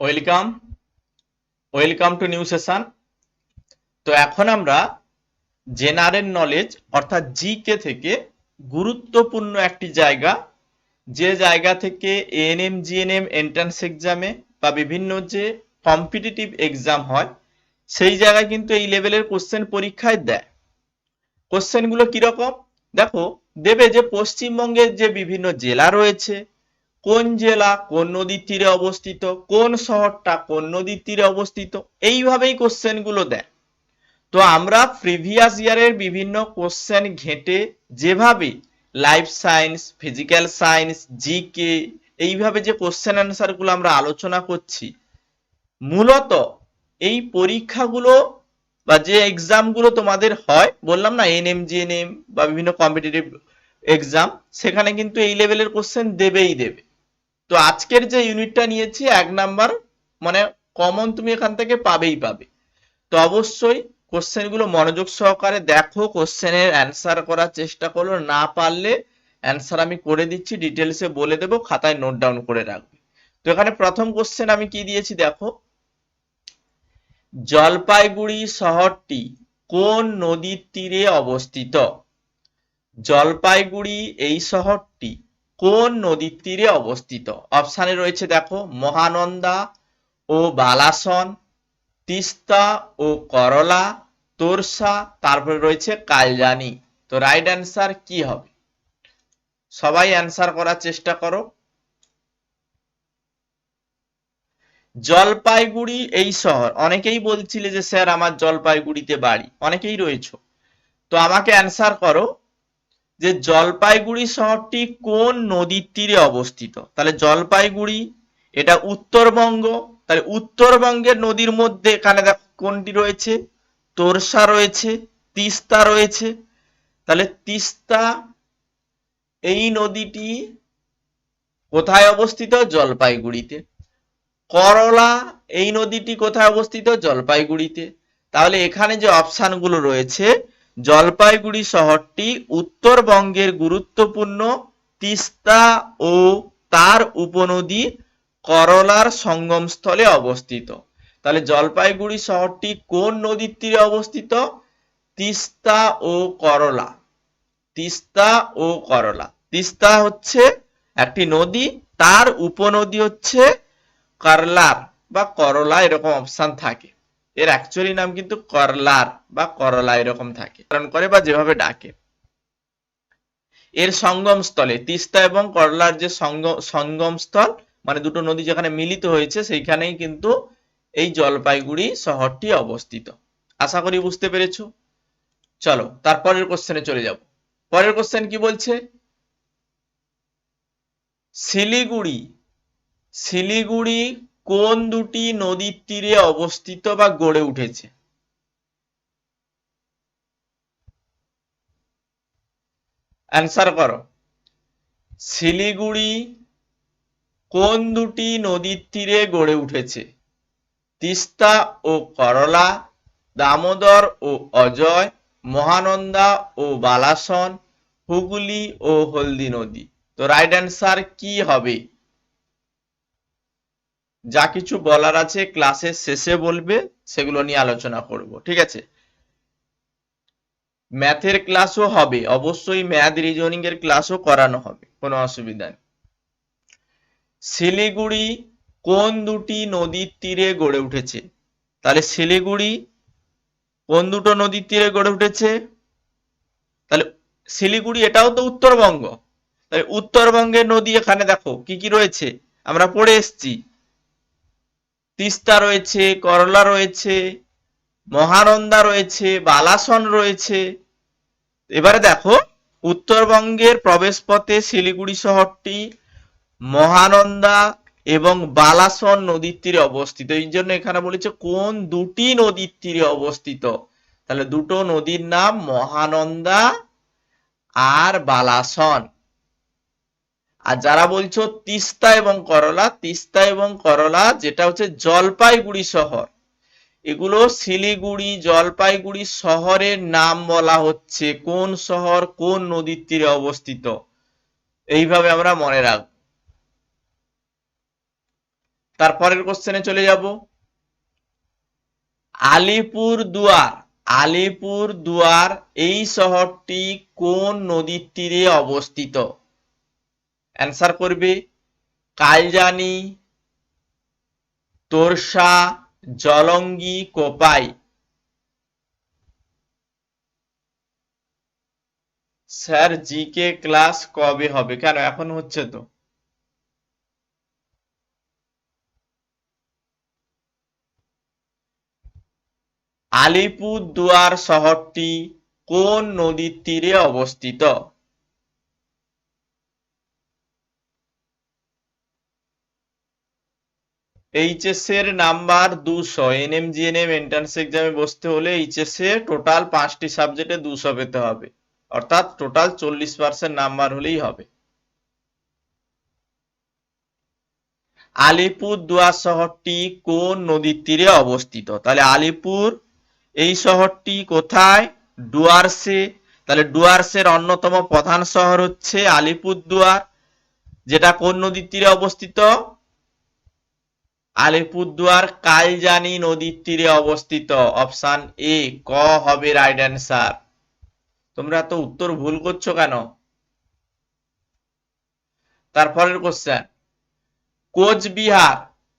Welcome welcome to new session তো এখন আমরা জেনারেল নলেজ অর্থাৎ জিকে থেকে গুরুত্বপূর্ণ একটি জায়গা, যে জায়গা থেকে এএনএম জিএনএম এন্ট্রান্স এক্সামে বা বিভিন্ন যে কম্পিটিটিভ এক্সাম হয়, সেই জায়গায় কিন্তু এই লেভেলের কোশ্চেন পরীক্ষায় দেয়। কোশ্চেনগুলো কীরকম? দেখো, দেবে যে পশ্চিমবঙ্গের যে বিভিন্ন জেলা রয়েছে কোন জেলা কোন নদীর তীরে অবস্থিত, কোন শহরটা কোন নদীর তীরে অবস্থিত, এইভাবেই কোশ্চেনগুলো দেয়। তো আমরা প্রিভিয়াস ইয়ারের বিভিন্ন কোশ্চেন ঘেঁটে যেভাবে life science physical science GK এইভাবে যে কোশ্চেন অ্যান্সারগুলো আমরা আলোচনা করছি, মূলত এই পরীক্ষাগুলো বা যে এক্সামগুলো তোমাদের হয়, বললাম না এনএম জিএনএম বা বিভিন্ন কম্পিটিটিভ এক্সাম সেখানে কিন্তু এই লেভেলের কোশ্চেন দেবেই দেবে। তো আজকের যে ইউনিটটা নিয়েছি, এক নাম্বার মানে কমন তুমি এখান থেকে পাবেই পাবে। তো অবশ্যই কোশ্চেনগুলো মনোযোগ সহকারে দেখো কোশ্চেনের অ্যান্সার করার চেষ্টা করো। না পারলে অ্যান্সার আমি করে দিচ্ছি ডিটেলসে বলে দেবো, খাতায় নোট ডাউন করে রাখবে। তো এখানে প্রথম কোশ্চেন আমি কি দিয়েছি দেখো। জলপাইগুড়ি শহরটি কোন নদীর তীরে অবস্থিত? জলপাইগুড়ি এই শহরটি কোন নদীর তীরে অবস্থিত? অপশানে রয়েছে দেখো, মহানন্দা ও বালাসন, তিস্তা ও করলা, তোরসা, তারপরে রয়েছে কালজানি। তো রাইট অ্যান্সার কি হবে? সবাই অ্যান্সার করার চেষ্টা করো। জলপাইগুড়ি এই শহর, অনেকেই বলছিলে যে স্যার আমার জলপাইগুড়িতে বাড়ি, অনেকেই রয়েছে। তো আমাকে অ্যান্সার করো যে জলপাইগুড়ি শহরটি কোন নদীর তীরে অবস্থিত? তাহলে জলপাইগুড়ি, এটা উত্তরবঙ্গ, তাহলে উত্তরবঙ্গের নদীর মধ্যে এখানে কোনটি রয়েছে? তোরসা রয়েছে, তিস্তা রয়েছে। তাহলে তিস্তা, এই নদীটি কোথায় অবস্থিত? জলপাইগুড়িতে। করলা, এই নদীটি কোথায় অবস্থিত? জলপাইগুড়িতে। তাহলে এখানে যে অপশানগুলো রয়েছে জলপাইগুড়ি শহরটি উত্তরবঙ্গের গুরুত্বপূর্ণ তিস্তা ও তার উপনদী করলার সঙ্গমস্থলে অবস্থিত। তাহলে জলপাইগুড়ি শহরটি কোন নদীর তীরে অবস্থিত? তিস্তা ও করলা। তিস্তা ও করলা। তিস্তা হচ্ছে একটি নদী, তার উপনদী হচ্ছে করলার বা করলা এরকম অপশন থাকে। এর অ্যাকচুয়ালি নাম কিন্তু করলার বা করলা এরকম থাকে। কারণ করে বা যেভাবে ডাকে। এর সঙ্গম স্থলে, তিস্তা এবং করলার যে সঙ্গম স্থল মানে দুটো নদী যেখানে মিলিত হয়েছে, সেইখানেই কিন্তু এই জলপাইগুড়ি শহরটি অবস্থিত। আশা করি বুঝতে পেরেছ? চলো, তারপরের কোশ্চেনে চলে যাব। পরের কোশ্চেন কি বলছে? শিলিগুড়ি শিলিগুড়ি কোন দুটি নদীর তীরে অবস্থিত বা গড়ে উঠেছে? অ্যান্সার করো। শিলিগুড়ি কোন দুটি নদীর তীরে গড়ে উঠেছে? তিস্তা ও করলা, দামোদর ও অজয়, মহানন্দা ও বালাসন, হুগলি ও হলদি নদী। তো রাইট অ্যান্সার কি হবে? যা কিছু বলার আছে ক্লাসের শেষে বলবে, সেগুলো নিয়ে আলোচনা করব, ঠিক আছে? ম্যাথের ক্লাসও হবে, অবশ্যই ম্যাথ রিজনিং এর ক্লাসও করানো হবে, কোনো অসুবিধা নেই। শিলিগুড়ি কোন দুটি নদীর তীরে গড়ে উঠেছে? তাহলে শিলিগুড়ি কোন দুটো নদীর তীরে গড়ে উঠেছে? তাহলে শিলিগুড়ি এটাও তো উত্তরবঙ্গ। তাহলে উত্তরবঙ্গের নদী এখানে দেখো, কি কি রয়েছে? আমরা পড়ে এসছি। তিস্তা রয়েছে, করলা রয়েছে মহানন্দা রয়েছে, বালাসন রয়েছে। এবারে দেখো, উত্তরবঙ্গের প্রবেশপথে শিলিগুড়ি শহরটি মহানন্দা এবং বালাসন নদীর তীরে অবস্থিত। এই জন্য এখানে বলেছে কোন দুটি নদীর তীরে অবস্থিত? তাহলে দুটো নদীর নাম মহানন্দা আর বালাসন। আর যারা বলছো তিস্তা এবং করলা, তিস্তা এবং করলা যেটা হচ্ছে জলপাইগুড়ি শহর। এগুলো শিলিগুড়ি, জলপাইগুড়ি শহরের নাম বলা হচ্ছে কোন শহর, কোন নদীর তীরে অবস্থিত। এইভাবে আমরা মনে রাখব তারপরের কোশ্চেনে চলে যাব। আলিপুর দুয়ার আলিপুর দুয়ার এই শহরটি কোন নদীর তীরে অবস্থিত? অ্যান্সার করবে। Kaljani Torsa Jalangi Kopai. Sir GK class কবে হবে? কেন? এখন হচ্ছে তো। আলিপুরদুয়ার শহরটি কোন নদীর তীরে অবস্থিত? এইচএস এর নাম্বার দুশো এনএমজিএনএম এন্ট্রান্স এক্সামে বসতে হলে এইচএস এ টোটাল পাঁচটি সাবজেক্টে দুশো পেতে হবে। অর্থাৎ টোটাল চল্লিশ পার্সেন্ট নাম্বার হলেই হবে। আলিপুর দুয়ার শহরটি কোন নদীর তীরে অবস্থিত? তাহলে আলিপুর, এই শহরটি কোথায়? ডুয়ার্সে। তাহলে ডুয়ার্সের অন্যতম প্রধান শহর হচ্ছে আলিপুরদুয়ার, যেটা কোন নদীর তীরে অবস্থিত? আলিপুরদুয়ার কালজানি নদীর তীরে অবস্থিত। অপশান এ, ক হবে রাইট অ্যান্সার তোমরা তো উত্তর ভুল করছ কেন? তারপরের কোশ্চেন কোচবিহার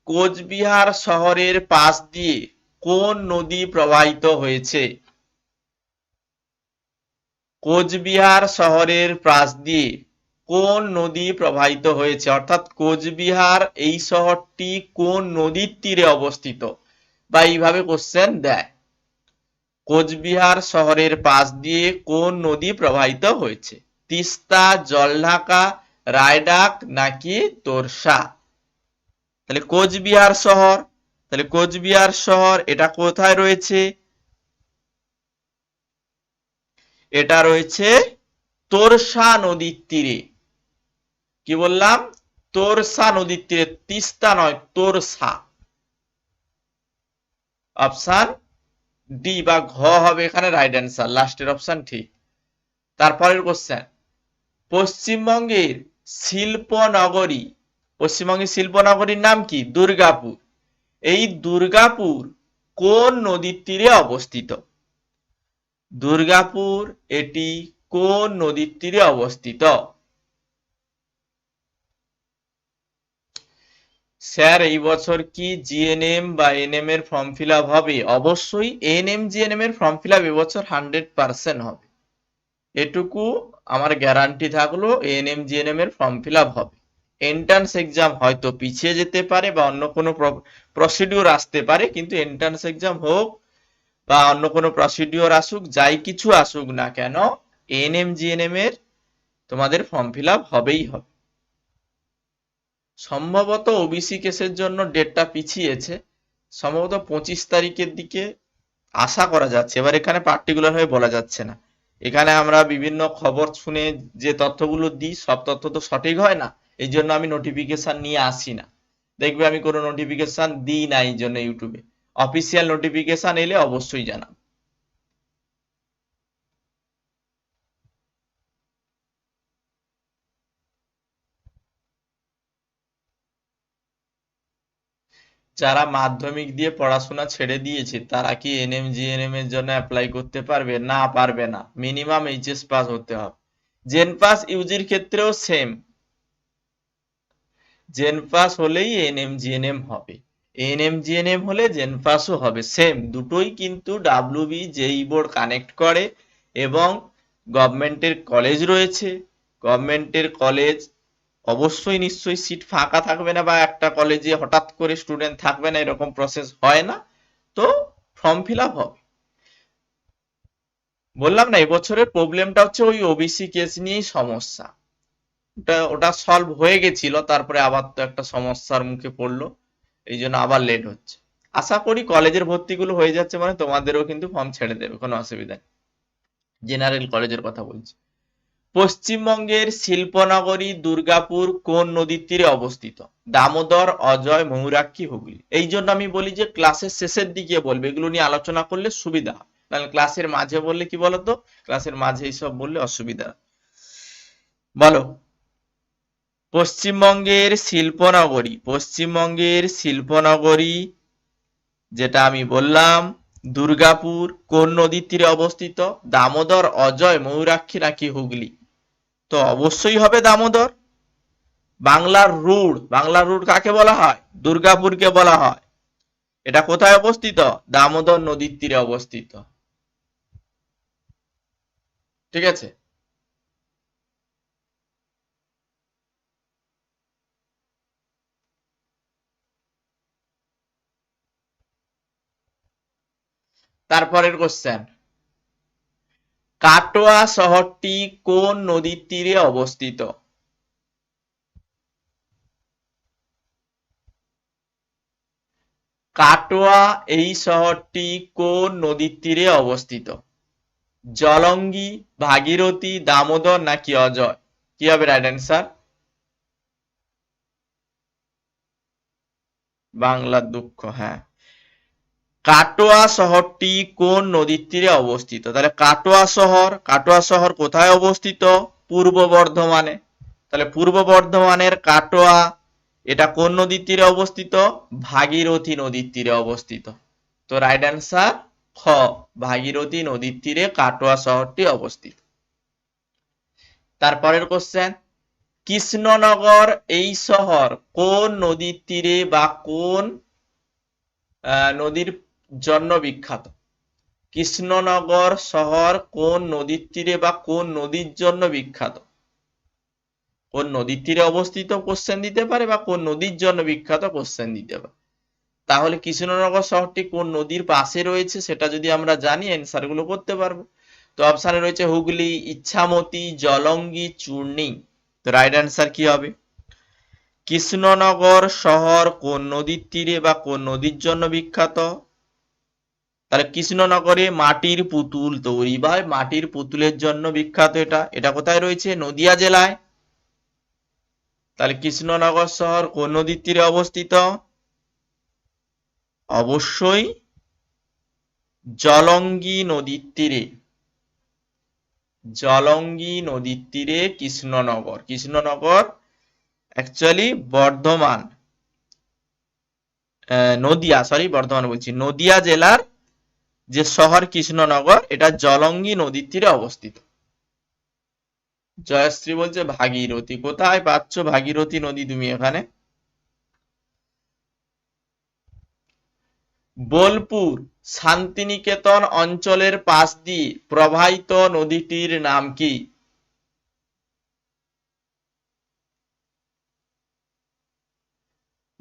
কোচবিহার শহরের পাশ দিয়ে কোন নদী প্রবাহিত হয়েছে? কোচবিহার শহরের পাশ দিয়ে কোন নদী প্রবাহিত হয়েছে? অর্থাৎ কোচবিহার এই শহরটি কোন নদীর তীরে অবস্থিত? বা এইভাবে কোশ্চেন দেয়। কোচবিহার শহরের পাশ দিয়ে কোন নদী প্রবাহিত হয়েছে? তিস্তা, জলঢাকা, রায়ডাক নাকি তোরসা? তাহলে কোচবিহার শহর, তাহলে কোচবিহার শহর এটা কোথায় রয়েছে? এটা রয়েছে তোরসা নদীর তীরে। কি বললাম? তোরসা নদীর তীরে, তিস্তা নয় তোরসা অপশান ডি বা ঘ হবে এখানে রাইট অ্যান্সার লাস্টের অপশান ঠিক তারপরের কোশ্চেন পশ্চিমবঙ্গের শিল্পনগরী, পশ্চিমবঙ্গের শিল্পনগরীর নাম কি? দুর্গাপুর। এই দুর্গাপুর কোন নদীর তীরে অবস্থিত? দুর্গাপুর, এটি কোন নদীর তীরে অবস্থিত? স্যার, এই বছর কি জিএনএম বা এনএম এর ফর্ম ফিল আপ হবে? অবশ্যই এনএম জিএনএম এর ফর্ম ফিল আপ এবছর হান্ড্রেড পার্সেন্ট হবে। এটুকু আমার গ্যারান্টি থাকল এনএম জিএনএম এর ফর্ম ফিল আপ হবে। এন্ট্রান্স এক্সাম হয়তো পিছিয়ে যেতে পারে বা অন্য কোনো প্রসিডিওর আসতে পারে, কিন্তু এন্ট্রান্স এক্সাম হোক বা অন্য কোনো প্রসিডিওর আসুক, যাই কিছু আসুক না কেন এনএম জিএনএম এর তোমাদের ফর্ম ফিল আপ হবেই হবে। সম্ভবত ওবিসি কেসের জন্য ডেটটা পিছিয়েছে। সম্ভবত পঁচিশ তারিখের দিকে আশা করা যাচ্ছে। এবার এখানে পার্টিকুলার ভাবে বলা যাচ্ছে না। এখানে আমরা বিভিন্ন খবর শুনে যে তথ্যগুলো দিই, সব তথ্য তো সঠিক হয় না। এই জন্য আমি নোটিফিকেশন নিয়ে আসি না। দেখবে আমি কোনো নোটিফিকেশন দিই না এই জন্য ইউটিউবে। অফিসিয়াল নোটিফিকেশন এলে অবশ্যই জানাব। যারা মাধ্যমিক দিয়ে পড়াশোনা ছেড়ে দিয়েছে, তারা কি এনএম জিএনএম এর জন্য অ্যাপ্লাই করতে পারবে? না পারবে না। মিনিমাম এইচএস পাস হতে হবে। জেন পাস ইউজির ক্ষেত্রেও সেম জেন পাস হলেই এনএম জিএনএম হবে। এনএম জিএনএম হলে জেন পাসও হবে। সেম দুটোই কিন্তু ডাব্লিউবি জেই বোর্ড কানেক্ট করে এবং গভর্নমেন্টের কলেজ রয়েছে। গভর্নমেন্টের কলেজ অবশ্যই নিশ্চয়ই সিট ফাঁকা থাকবে না বা একটা কলেজে হঠাৎ করে স্টুডেন্ট থাকবে না, এরকম প্রসেস হয় না। তো ফর্ম ফিল আপ হবে। বললাম না, এবছরের প্রবলেমটা হচ্ছে ওই ওবিসি কেস নিয়েই সমস্যা। ওটা ওটা সলভ হয়ে গেছিল, তারপরে আবার তো একটা সমস্যার মুখে পড়ল, এই জন্য আবার লেট হচ্ছে। আশা করি কলেজের ভর্তিগুলো হয়ে যাচ্ছে মানে তোমাদেরও কিন্তু ফর্ম ছেড়ে দেবে, কোনো অসুবিধা নেই। জেনারেল কলেজের কথা বলছি। পশ্চিমবঙ্গের শিল্পনগরী, দুর্গাপুর কোন নদীর তীরে অবস্থিত? দামোদর, অজয় ময়ূরাক্ষী হুগলি। এই জন্য আমি বলি যে ক্লাসের শেষের দিকে বলবে। এগুলো নিয়ে আলোচনা করলে সুবিধা নাহলে ক্লাসের মাঝে বললে কি বলতো? ক্লাসের মাঝে এইসব বললে অসুবিধা বলো। পশ্চিমবঙ্গের শিল্পনগরী। পশ্চিমবঙ্গের শিল্পনগরী, যেটা আমি বললাম, দুর্গাপুর কোন নদীর তীরে অবস্থিত? দামোদর, অজয় ময়ূরাক্ষী নাকি হুগলি? তো অবশ্যই হবে দামোদর। বাংলার রুড় বাংলার রুড় কাকে বলা হয়? দুর্গাপুরকে বলা হয়। এটা কোথায় অবস্থিত? দামোদর নদীর তীরে অবস্থিত। ঠিক আছে? তারপরের কোশ্চেন কাটোয়া শহরটি কোন নদীর তীরে অবস্থিত? কাটোয়া এই শহরটি কোন নদীর তীরে অবস্থিত? জলঙ্গি, ভাগীরথী, দামোদর নাকি অজয়? কি হবে রাইট অ্যান্সার বাংলার দুঃখ হ্যাঁ। কাটোয়া শহরটি কোন নদীর তীরে অবস্থিত? তাহলে কাটোয়া শহর কাটোয়া শহর কোথায় অবস্থিত? পূর্ব বর্ধমানে। তাহলে পূর্ব বর্ধমানের কাটোয়া এটা কোন নদীর তীরে অবস্থিত? ভাগীরথী নদীর তীরে অবস্থিত। তো রাইট অ্যান্সার খ, ভাগীরথী নদীর তীরে কাটোয়া শহরটি অবস্থিত। তারপরের কোশ্চেন কৃষ্ণনগর এই শহর কোন নদীর তীরে বা কোন নদীর জন্য বিখ্যাত কৃষ্ণনগর শহর কোন নদীর তীরে বা কোন নদীর জন্য বিখ্যাত? কোন নদীর তীরে অবস্থিত কোশ্চেন দিতে পারে বা কোন নদীর জন্য বিখ্যাত কোশ্চেন দিতে পারে? তাহলে কৃষ্ণনগর শহরটি কোন নদীর পাশে রয়েছে সেটা যদি আমরা জানি অ্যান্সারগুলো করতে পারব। তো অপশানে রয়েছে হুগলি, ইচ্ছামতি, জলঙ্গি, চূর্ণি। তো রাইট অ্যান্সার কি হবে? কৃষ্ণনগর শহর কোন নদীর তীরে বা কোন নদীর জন্য বিখ্যাত? তাহলে কৃষ্ণনগরে মাটির পুতুল তৈরি বা মাটির পুতুলের জন্য বিখ্যাত এটা এটা কোথায় রয়েছে? নদিয়া জেলায়। তাহলে কৃষ্ণনগর শহর কোন নদীর তীরে অবস্থিত? অবশ্যই জলঙ্গি নদীর তীরে। জলঙ্গি নদীর তীরে কৃষ্ণনগর কৃষ্ণনগর অ্যাকচুয়ালি বর্ধমান নদিয়া সরি বর্ধমান বলছি। নদিয়া জেলার যে শহর কৃষ্ণনগর, এটা জলঙ্গি নদীর তীরে অবস্থিত। জয়শ্রী বলছে, ভাগীরথী, কোথায় পাচ্ছ ভাগীরথী নদী তুমি এখানে? বোলপুর, শান্তিনিকেতন অঞ্চলের পাশ দিয়ে প্রবাহিত নদীটির নাম কি?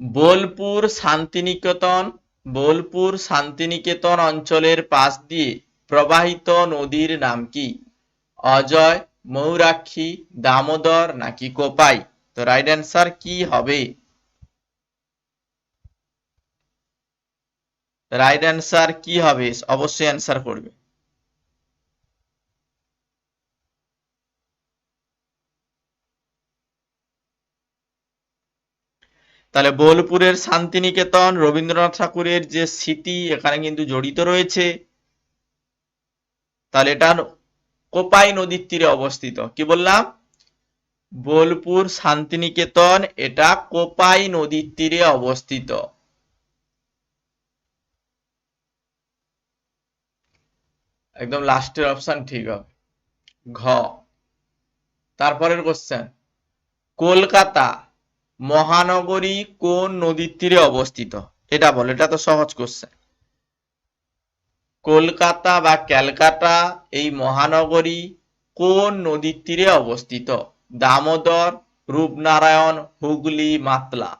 বোলপুর, শান্তিনিকেতন বোলপুর শান্তিনিকেতন অঞ্চলের পাশ দিয়ে প্রবাহিত নদীর নাম কি? অজয়, মৌরাক্ষী, দামোদর নাকি কোপাই? তো রাইট অ্যান্সার কি হবে? রাইট অ্যান্সার কি হবে? অবশ্যই অ্যান্সার করবে। তাহলে বোলপুরের শান্তিনিকেতন, রবীন্দ্রনাথ ঠাকুরের যে স্মৃতি, এখানে কিন্তু জড়িত রয়েছে। তাহলে এটা কোপাই নদীর তীরে অবস্থিত। কি বললাম? বোলপুর, শান্তিনিকেতন, এটা কোপাই নদীর তীরে অবস্থিত। একদম লাস্টের অপশন ঠিক হবে। ঘ। তারপরের কোশ্চেন কলকাতা। মহানগরী কোন নদীর তীরে অবস্থিত? এটা বল, এটা তো সহজ কোশ্চেন কলকাতা বা ক্যালকাটা, এই মহানগরী কোন নদীর তীরে অবস্থিত? দামোদর, রূপনারায়ণ, হুগলি, মাতলা।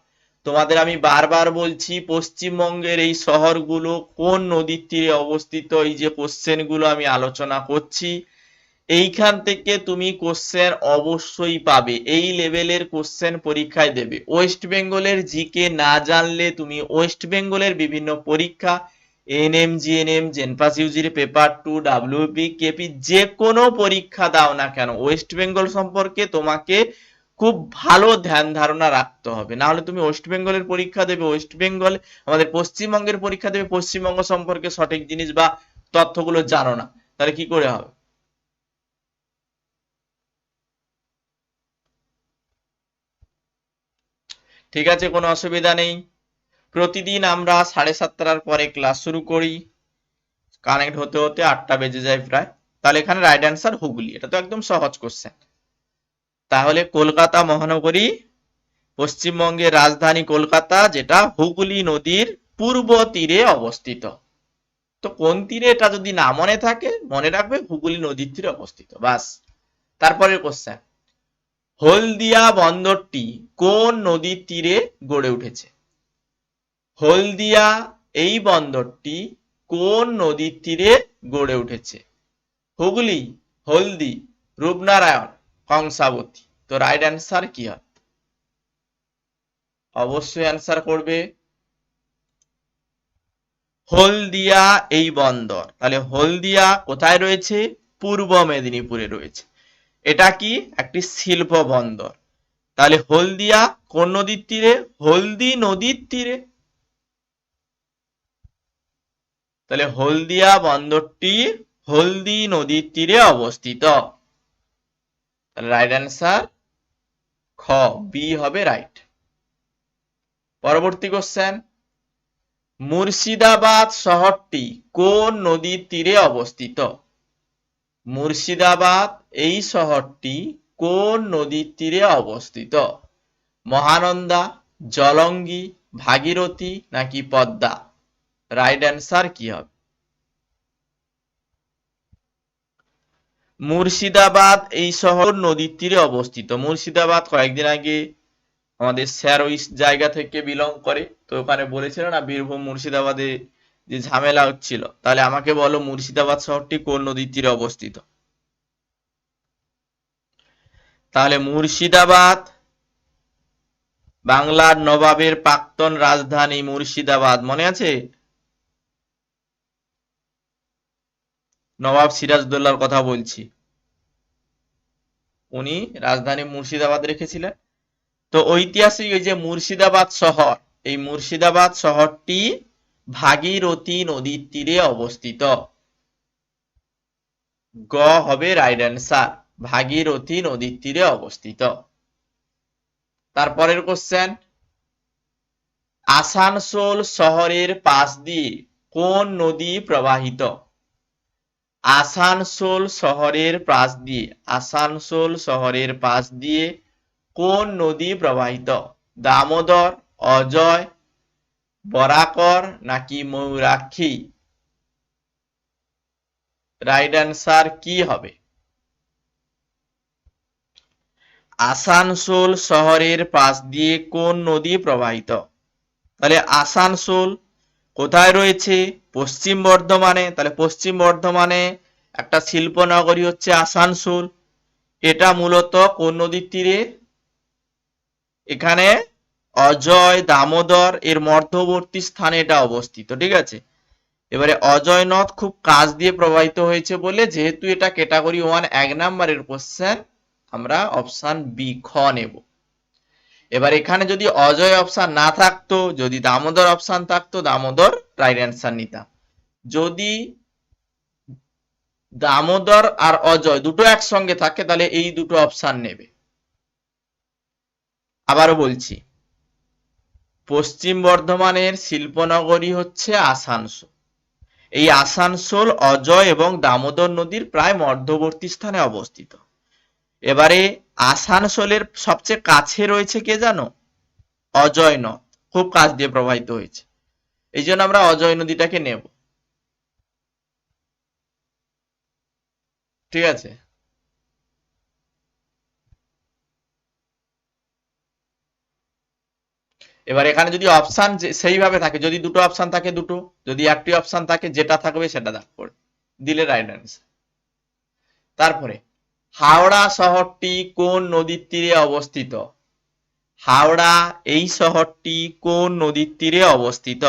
তোমাদের আমি বারবার বলছি, পশ্চিমবঙ্গের এই শহরগুলো কোন নদীর তীরে অবস্থিত? এই যে কোশ্চেনগুলো আমি আলোচনা করছি এইখান থেকে তুমি কোশ্চেন অবশ্যই পাবে। এই লেভেলের কোশ্চেন পরীক্ষায় দেবে। ওয়েস্ট বেঙ্গলের জিকে না জানলে তুমি ওয়েস্ট বেঙ্গলের বিভিন্ন পরীক্ষা এনএম জিএনএম জেনপাস ইউজির পেপার টু ডাব্লিউপি কেপি যে কোনো পরীক্ষা দাও না কেন ওয়েস্ট বেঙ্গল সম্পর্কে তোমাকে খুব ভালো ধ্যান ধারণা রাখতে হবে। না হলে তুমি ওয়েস্ট বেঙ্গলের পরীক্ষা দেবে ওয়েস্ট বেঙ্গল আমাদের পশ্চিমবঙ্গের পরীক্ষা দেবে, পশ্চিমবঙ্গ সম্পর্কে সঠিক জিনিস বা তথ্যগুলো জানো না। তাহলে কি করে হবে? ঠিক আছে, কোনো অসুবিধা নেই। প্রতিদিন আমরা সাড়ে সাতটার পরে ক্লাস শুরু করি। কানেক্ট হতে হতে আটটা বেজে যায় প্রায়। তাহলে এখানে রাইট অ্যান্সার হুগলি। এটা তো একদম সহজ কোশ্চেন তাহলে কলকাতা মহানগরী, পশ্চিমবঙ্গের রাজধানী কলকাতা, যেটা হুগলি নদীর পূর্ব তীরে অবস্থিত। তো কোন তীরে? এটা যদি না মনে থাকে, মনে রাখবে হুগলি নদীর তীরে অবস্থিত। বাস। তারপরের কোশ্চেন হলদিয়া বন্দরটি কোন নদীর তীরে গড়ে উঠেছে? হলদিয়া এই বন্দরটি কোন নদীর তীরে গড়ে উঠেছে? হুগলি, হলদি, রূপনারায়ণ, কংসাবতী। তো রাইট অ্যান্সার কি হয়? অবশ্যই অ্যান্সার করবে। হলদিয়া এই বন্দর। তাহলে হলদিয়া কোথায় রয়েছে? পূর্ব মেদিনীপুরে রয়েছে। এটা কি? একটি শিল্প বন্দর তাহলে হলদিয়া কোন নদীর তীরে? হলদি নদীর তীরে। তাহলে হলদিয়া বন্দরটি হলদি নদীর তীরে অবস্থিত। রাইট অ্যান্সার খ বি হবে রাইট পরবর্তী কোশ্চেন মুর্শিদাবাদ শহরটি কোন নদীর তীরে অবস্থিত? মুর্শিদাবাদ এই শহরটি কোন নদীর তীরে অবস্থিত? মহানন্দা, জলঙ্গি, ভাগীরথী নাকি পদ্মা? রাইট অ্যান্সার কি হবে? মুর্শিদাবাদ এই শহর নদীর তীরে অবস্থিত। মুর্শিদাবাদ কয়েকদিন আগে আমাদের স্যার ওই জায়গা থেকে বিলং করে। তো ওখানে বলেছিল না, বীরভূম মুর্শিদাবাদে যে ঝামেলা হচ্ছিল। তাহলে আমাকে বলো মুর্শিদাবাদ শহরটি কোন নদীর তীরে অবস্থিত? তাহলে মুর্শিদাবাদ, বাংলার নবাবের প্রাক্তন রাজধানী মুর্শিদাবাদ, মনে আছে? নবাব সিরাজদৌল্লার কথা বলছি। উনি রাজধানী মুর্শিদাবাদ রেখেছিলেন। তো ঐতিহাসিক এই যে মুর্শিদাবাদ শহর, এই মুর্শিদাবাদ শহরটি ভাগীরথী নদীর তীরে অবস্থিত। গ হবে রাইট অ্যান্সার ভাগীরথী নদীর তীরে অবস্থিত। তারপরের কোশ্চেন আসানসোল শহরের পাশ দিয়ে কোন নদী প্রবাহিত? আসানসোল শহরের পাশ দিয়ে, আসানসোল শহরের পাশ দিয়ে কোন নদী প্রবাহিত? দামোদর, অজয় বরাকর নাকি ময়ূরাক্ষী? রাইট অ্যান্সার কি হবে? আসানসোল শহরের পাশ দিয়ে কোন নদী প্রবাহিত? তাহলে আসানসোল কোথায় রয়েছে? পশ্চিম বর্ধমানে। তাহলে পশ্চিম বর্ধমানে একটা শিল্প নগরী হচ্ছে আসানসোল। এটা মূলত কোন নদীর তীরে? এখানে অজয় দামোদর এর মধ্যবর্তী স্থানে এটা অবস্থিত, ঠিক আছে? এবারে অজয় নদ খুব কাছ দিয়ে প্রবাহিত হয়েছে বলে যেহেতু এটা ক্যাটাগরি ওয়ান এক নাম্বারের কোশ্চেন আমরা অপশন বি খ নেব। এবার এখানে যদি অজয় অপশন না থাকতো, যদি দামোদর অপশন থাকতো, দামোদর রাইট অ্যান্সার নিতাম। যদি দামোদর আর অজয় দুটো একসঙ্গে থাকে, তাহলে এই দুটো অপশন নেবে। আবারও বলছি পশ্চিম বর্ধমানের শিল্পনগরী হচ্ছে আসানসোল। এই আসানসোল, অজয় এবং দামোদর নদীর প্রায় মধ্যবর্তী স্থানে অবস্থিত। এবারে আসানসোলের সবচেয়ে কাছে রয়েছে কে জানো? অজয় নদ। খুব কাছ দিয়ে প্রবাহিত হয়েছে। এই জন্য আমরা অজয় নদীটাকে নেব। ঠিক আছে? এবার এখানে যদি অপশন সেইভাবে থাকে, যদি দুটো অপশন থাকে দুটো, যদি একটি অপশন থাকে, যেটা থাকবে সেটা দাগ করে। দিলে রাইট অ্যান্সার তারপরে, হাওড়া শহরটি কোন নদীর তীরে অবস্থিত? হাওড়া, এই শহরটি কোন নদীর তীরে অবস্থিত?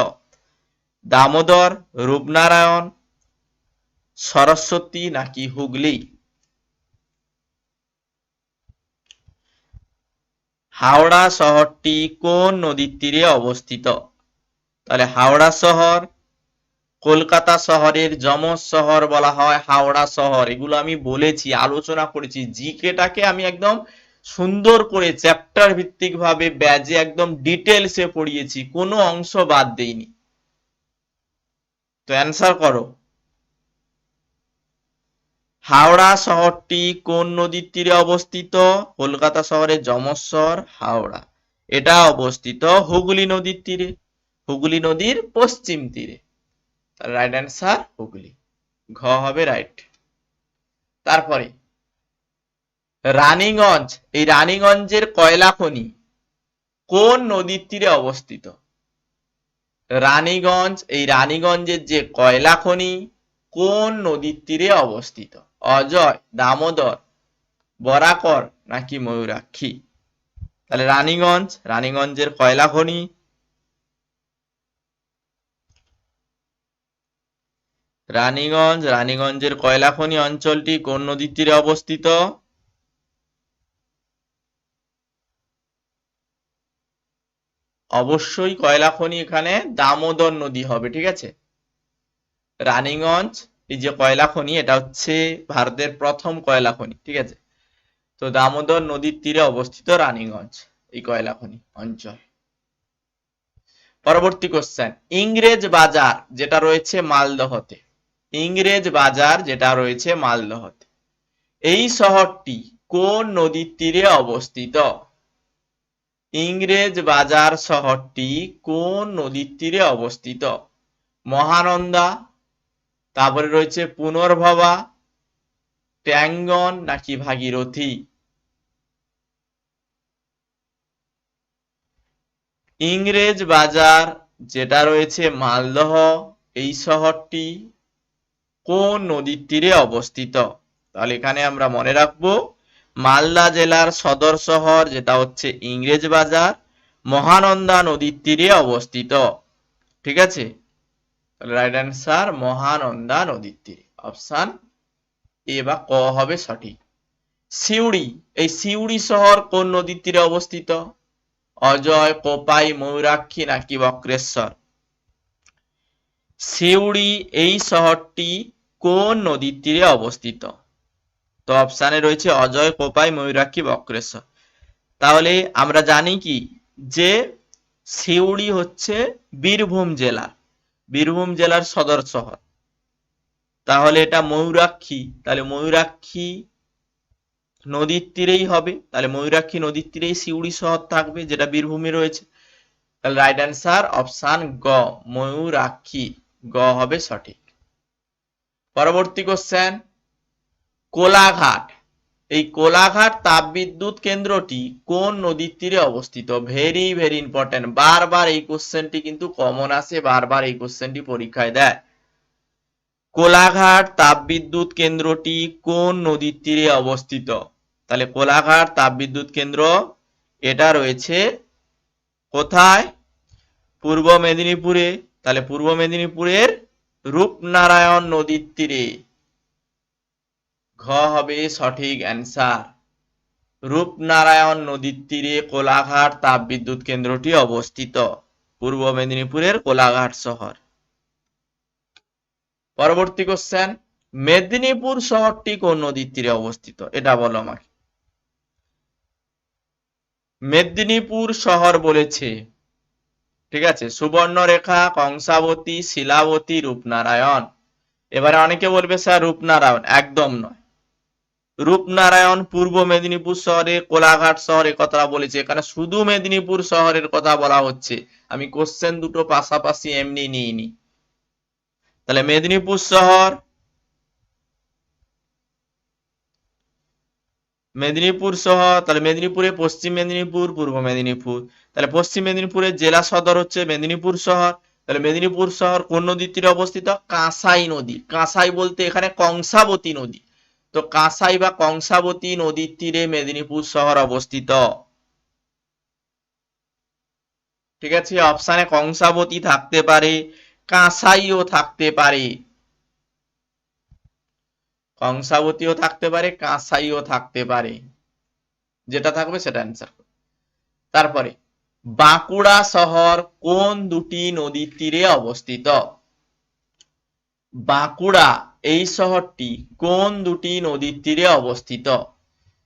দামোদর, রূপনারায়ণ, সরস্বতী নাকি হুগলি? হাওড়া শহরটি কোন নদীর তীরে অবস্থিত? তাহলে হাওড়া শহর, কলকাতা শহরের যমজ শহর বলা হয় হাওড়া শহর। এগুলো আমি বলেছি, আলোচনা করেছি। জিকেটাকে আমি একদম সুন্দর করে চ্যাপ্টার ভিত্তিক ভাবে ব্যাজে একদম ডিটেলসে পড়িয়েছি। কোনো অংশ বাদ দেইনি। তো অ্যান্সার করো। হাওড়া শহরটি কোন নদীর তীরে অবস্থিত? কলকাতা শহরের যমস্বর, হাওড়া। এটা অবস্থিত হুগলি নদীর তীরে। হুগলি নদীর পশ্চিম তীরে। Right answer Hooghly. ঘ হবে রাইট তারপরে, রানীগঞ্জ। এই রানীগঞ্জের কয়লা খনি কোন নদীর তীরে অবস্থিত? রানীগঞ্জ, এই রানীগঞ্জের যে কয়লা খনি কোন নদীর তীরে অবস্থিত? অজয়, দামোদর, বরাকর নাকি ময়ূরাক্ষী? তাহলে রানীগঞ্জ, রানীগঞ্জের কয়লা খনি? রানীগঞ্জ, রানীগঞ্জের কয়লা খনি অঞ্চলটি কোন নদীর তীরে অবস্থিত? অবশ্যই কয়লা খনি এখানে দামোদর নদী হবে, ঠিক আছে? রানীগঞ্জ এই যে কয়লা খনি, এটা হচ্ছে ভারতের প্রথম কয়লা খনি, ঠিক আছে? তো দামোদর নদীর তীরে অবস্থিত রানীগঞ্জ, এই কয়লা খনি অঞ্চল। পরবর্তী কোশ্চেন ইংরেজ বাজার যেটা রয়েছে মালদহতে, ইংরেজ বাজার যেটা রয়েছে মালদহতে, এই শহরটি কোন নদীর তীরে অবস্থিত? ইংরেজ বাজার শহরটি কোন নদীর তীরে অবস্থিত? মহানন্দা তারপরে রয়েছে পুনর্ভবা, ট্যাঙ্গন নাকি ভাগীরথী। ইংরেজ বাজার যেটা রয়েছে মালদহ, এই শহরটি কোন নদীর তীরে অবস্থিত? তাহলে এখানে আমরা মনে রাখব, মালদা জেলার সদর শহর যেটা হচ্ছে ইংরেজ বাজার, মহানন্দা নদীর তীরে অবস্থিত। ঠিক আছে? রাইট অ্যান্সার মহানন্দা নদীর তীরে। অপশান এ বা ক হবে সঠিক। সিউড়ি, এই সিউড়ি শহর কোন নদীর তীরে অবস্থিত? অজয়, কোপাই, ময়ূরাক্ষী নাকি বক্রেশ্বর? সিউড়ি, এই শহরটি কোন নদীর তীরে অবস্থিত? তো অপশানে রয়েছে অজয়, কোপাই, ময়ূরাক্ষী, বক্রেশ্বর। তাহলে আমরা জানি কি? যে সিউড়ি হচ্ছে বীরভূম জেলার। বীরভূম জেলার সদর শহর। তাহলে এটা ময়ূরাক্ষী। তাহলে ময়ূরাক্ষী নদীর তীরেই হবে। তাহলে ময়ূরাক্ষী নদীর তীরেই সিউড়ি শহর থাকবে, যেটা বীরভূমে রয়েছে। তাহলে রাইট অ্যান্সার অপশান গ, ময়ূরাক্ষী। গ হবে সঠিক। পরবর্তী কোশ্চেন কোলাঘাট। এই কোলাঘাট তাপবিদ্যুৎ কেন্দ্রটি কোন নদীর তীরে অবস্থিত? ভেরি ভেরি ইম্পর্টেন্ট বারবার এই কোশ্চেনটি কিন্তু কমন আসে বারবার এই কোশ্চেনটি পরীক্ষায় দেয়। কোলাঘাট তাপবিদ্যুৎ কেন্দ্রটি কোন নদীর তীরে অবস্থিত? তাহলে কোলাঘাট তাপবিদ্যুৎ কেন্দ্র, এটা রয়েছে কোথায়? পূর্ব মেদিনীপুরে। তাহলে পূর্ব মেদিনীপুরের রূপনারায়ণ নদীর তীরে। ঘ হবে সঠিক অ্যান্সার। রূপনারায়ণ নদীর তীরে কোলাঘাট তাপবিদ্যুৎ কেন্দ্রটি অবস্থিত, পূর্ব মেদিনীপুরের কোলাঘাট শহর। পরবর্তী কোশ্চেন মেদিনীপুর শহরটি কোন নদীর তীরে অবস্থিত? এটা বলো আমাকে। মেদিনীপুর শহর বলেছে, ঠিক আছে, সুবর্ণরেখা, কংসাবতী, শিলাবতী, রূপনারায়ণ। এবারে অনেকে বলবে, স্যার, রূপনারায়ণ, একদম নয়। রূপনারায়ণ পূর্ব মেদিনীপুর শহরে, কোলাঘাট শহরে কথা বলেছে। এখানে শুধু মেদিনীপুর শহরের কথা বলা হচ্ছে। আমি কোশ্চেন দুটো পাশাপাশি এমনি নিইনি। তাহলে মেদিনীপুর শহর মেদিনীপুর শহর, তাহলে মেদিনীপুরে পশ্চিম মেদিনীপুর, পূর্ব মেদিনীপুর। তাহলে পশ্চিম মেদিনীপুরের জেলা সদর হচ্ছে মেদিনীপুর শহর। তাহলে মেদিনীপুর শহর কোন নদীর তীরে অবস্থিত? কাঁসাই নদী। কাঁসাই বলতে এখানে কংসাবতী নদী। তো কাঁসাই বা কংসাবতী নদীর তীরে মেদিনীপুর শহর অবস্থিত। ঠিক আছে অপশানে কংসাবতী থাকতে পারে, কাঁসাইও থাকতে পারে। কংসাবতীও থাকতে পারে, কাঁসাইও থাকতে পারে। যেটা থাকবে সেটা অ্যান্সার তারপরে, বাঁকুড়া শহর কোন দুটি নদীর তীরে অবস্থিত? বাঁকুড়া এই শহরটি কোন দুটি নদীর তীরে অবস্থিত?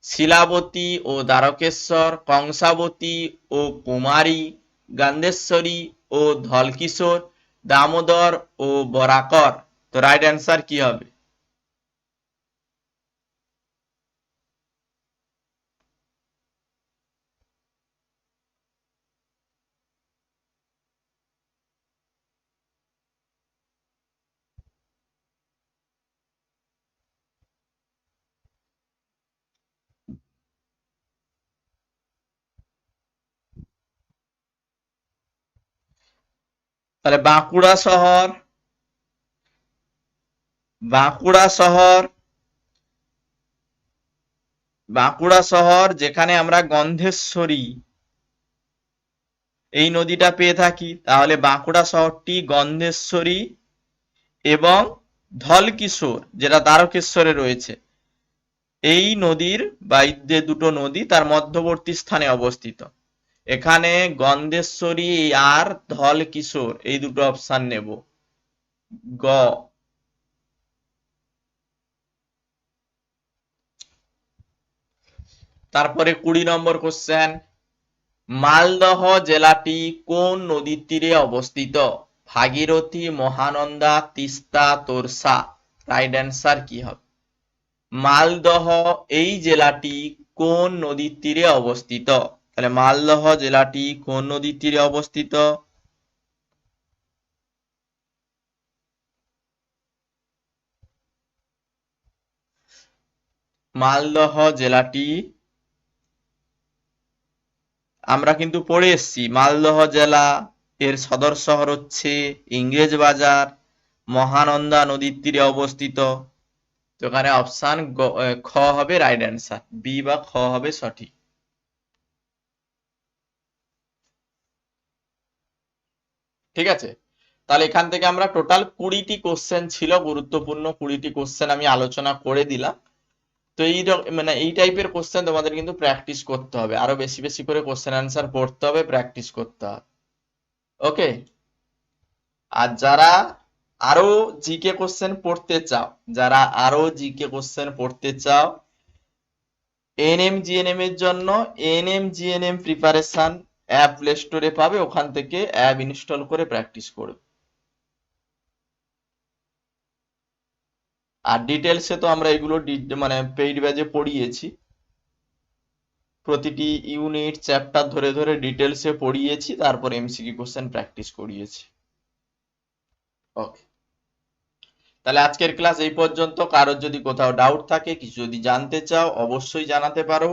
শিলাবতী ও দ্বারকেশ্বর, কংসাবতী ও কুমারী গান্ধেশ্বরী ও ধলকিশোর, দামোদর ও বরাকর। তো রাইট অ্যান্সার কি হবে? তাহলে বাঁকুড়া শহর বাঁকুড়া শহর বাঁকুড়া শহর যেখানে আমরা গন্ধেশ্বরী, এই নদীটা পেয়ে থাকি। তাহলে বাঁকুড়া শহরটি গন্ধেশ্বরী এবং ধলকিশোর, যেটা দ্বারকেশ্বরে রয়েছে। এই নদীর বা দুটো নদী, তার মধ্যবর্তী স্থানে অবস্থিত। এখানে গন্ধেশ্বরী আর ধলকিশোর, এই দুটো অপশন নেব। গ। তারপরে কুড়ি নম্বর কোশ্চেন মালদহ জেলাটি কোন নদীর তীরে অবস্থিত? ভাগীরথী, মহানন্দা, তিস্তা, তোরসা। রাইট অ্যান্সার কি হবে? মালদহ, এই জেলাটি কোন নদীর তীরে অবস্থিত? তাহলে মালদহ জেলাটি কোন নদীর তীরে অবস্থিত? মালদহ জেলাটি আমরা কিন্তু পড়ে এসেছি। মালদহ জেলা এর সদর শহর হচ্ছে ইংরেজ বাজার, মহানন্দা নদীর তীরে অবস্থিত। তো এখানে অপশান খ হবে রাইট অ্যান্সার বি বা খ হবে সঠিক। ঠিক আছে? তাহলে এখান থেকে আমরা টোটাল কুড়িটি কোশ্চেন ছিল, গুরুত্বপূর্ণ কুড়িটি কোশ্চেন আমি আলোচনা করে দিলাম। তো এই মানে এই টাইপের কোশ্চেন তোমাদের কিন্তু প্র্যাকটিস করতে হবে। আরও বেশি বেশি করে কোশ্চেন অ্যান্সার পড়তে হবে প্র্যাকটিস করতে হবে। ওকে আর যারা আরও জিকে কোশ্চেন পড়তে চাও, যারা আরও জিকে কোশ্চেন পড়তে চাও এনএম জিএনএম এর জন্য ANM GNM preparation app play স্টোরে পাবে, ওখান থেকে অ্যাপ ইনস্টল করে প্র্যাকটিস করবে। আর ডিটেলসে তো আমরা এগুলো মানে পেইড ব্যাজে পড়িয়েছি। প্রতিটি ইউনিট চ্যাপ্টার ধরে ধরে ডিটেলসে পড়িয়েছি, তারপর এমসিকিউ কোশ্চেন প্র্যাকটিস করিয়েছি। ওকে তাহলে আজকের ক্লাস এই পর্যন্ত। কারোর যদি কোথাও ডাউট থাকে, কিছু যদি জানতে চাও, অবশ্যই জানাতে পারো।